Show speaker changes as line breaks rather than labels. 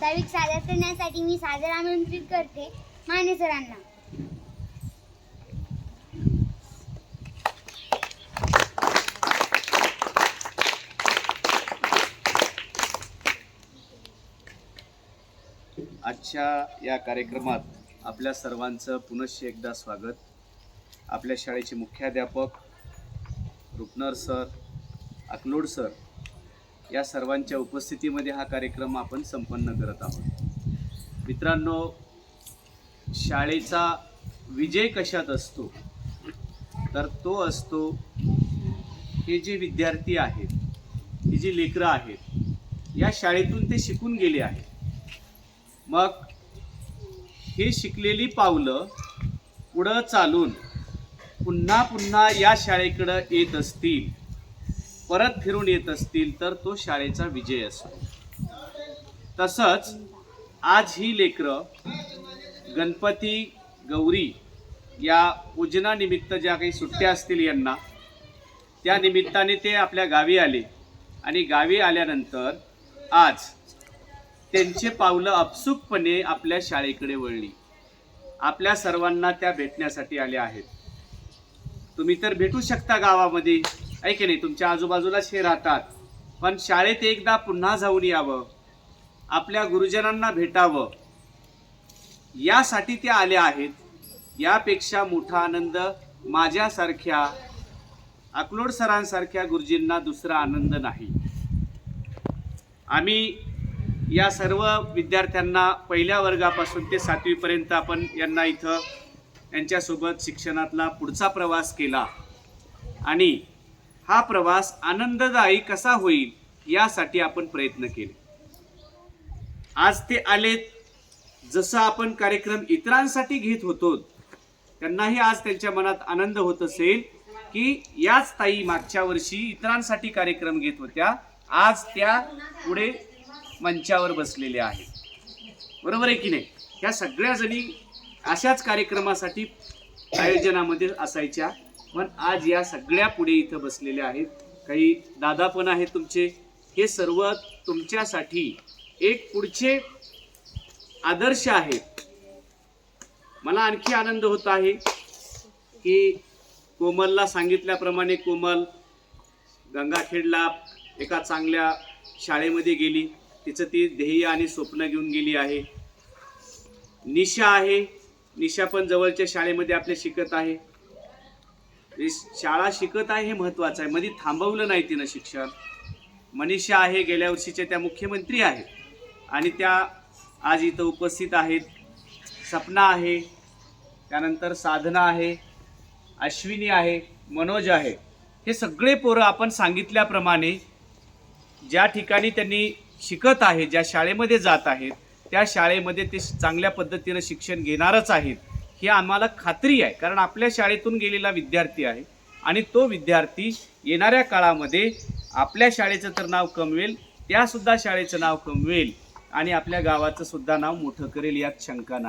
प्रास्ताविक सादर करण्यासाठी मी सादर आमंत्रित करते माने सरांना.
आजच्या या कार्यक्रमात आपल्या सर्वांचं पुनश्च एकदा स्वागत. आपल्या शाळेचे मुख्याध्यापक रुपनर सर अकलोड सर या सर्वांच्या उपस्थितीमध्ये हा कार्यक्रम आपण संपन्न करत आहोत. मित्रांनो शाळेचा विजय कशात असतो? तर तो असतो हे जे विद्यार्थी आहेत ही जी लेकरं आहेत या शाळेतून ते शिकून गेले आहेत. मग हे शिकलेली पावलं पुढं चालून पुन्हा पुन्हा या शाळेकडं येत असतील. परत फिरून येत असतील तर तो शाळेचा विजय असतो. तसंच आज ही लेकरं गणपती गौरी या पूजनानिमित्त ज्या काही सुट्ट्या असतील यांना त्या निमित्ताने ते आपल्या गावी आले. आणि गावी आल्यानंतर आज त्यांचे पावलं अपसुकपणे आपल्या शाळेकडे वळली. आपल्या सर्वांना त्या भेटण्यासाठी आल्या आहेत. तुम्ही तर भेटू शकता गावामध्ये. ऐके नाही तुमच्या आजूबाजूलाच हे राहतात. पण शाळेत एकदा पुन्हा जाऊन यावं. आपल्या गुरुजनांना भेटावं. यासाठी ते आल्या आहेत. यापेक्षा मोठा आनंद माझ्यासारख्या अकलोड सरांसारख्या गुरुजींना दुसरा आनंद नाही. आम्ही या सर्व विद्यार्थ्यांना पहिल्या वर्गापासून ते सातवीपर्यंत आपण यांना इथं यांच्यासोबत शिक्षणातला पुढचा प्रवास केला. आणि हा प्रवास आनंददायी कसा होईल यासाठी आपण प्रयत्न केले. आज ते आलेत जसं आपण कार्यक्रम इतरांसाठी घेत होतो त्यांनाही आज त्यांच्या मनात आनंद होत असेल की याच ताई मागच्या वर्षी इतरांसाठी कार्यक्रम घेत होत्या आज त्या पुढे मंचावर बसलेल्या आहेत. बरोबर आहे की नाही? ह्या सगळ्या जणी अशाच कार्यक्रमासाठी आयोजनामध्ये असायच्या. पण आज या सगळ्या पुढे इथं बसलेल्या आहेत. काही दादा पण आहेत तुमचे. हे सर्व तुमच्यासाठी एक पुढचे आदर्श आहेत मला आणखी आनंद होत आहे की कोमलला सांगितल्याप्रमाणे कोमल गंगाखेडला एका चांगल्या शाळेमध्ये गेली. तिचं ती ध्येय आणि स्वप्न घेऊन गेली आहे. निशा आहे. निशा पण जवळच्या शाळेमध्ये आपल्या शिकत आहे. शाळा शिकत आहे हे महत्वाचं आहे. मध्ये थांबवलं नाही तिनं शिक्षण. मनीषा आहे गेल्या वर्षीच्या त्या मुख्यमंत्री आहेत. आणि त्या आज इथं उपस्थित आहेत. सपना आहे त्यानंतर साधना आहे अश्विनी आहे मनोज आहे. हे सगळे पोरं आपण सांगितल्याप्रमाणे ज्या ठिकाणी त्यांनी शिकत आहे ज्या शाळेमध्ये जात आहेत त्या शाळेमध्ये ते चांगल्या पद्धतीनं शिक्षण घेणारच आहेत. ही आम्हाला खात्री आहे कारण आपल्या शाळेतून गेलेला विद्यार्थी आहे आणि तो विद्यार्थी येणाऱ्या काळामध्ये आपल्या शाळेचं तर नाव कमवेल त्यासुद्धा शाळेचं नाव कमवेल आणि आपल्या गावाचं सुद्धा नाव मोठं करेल यात शंका नाही.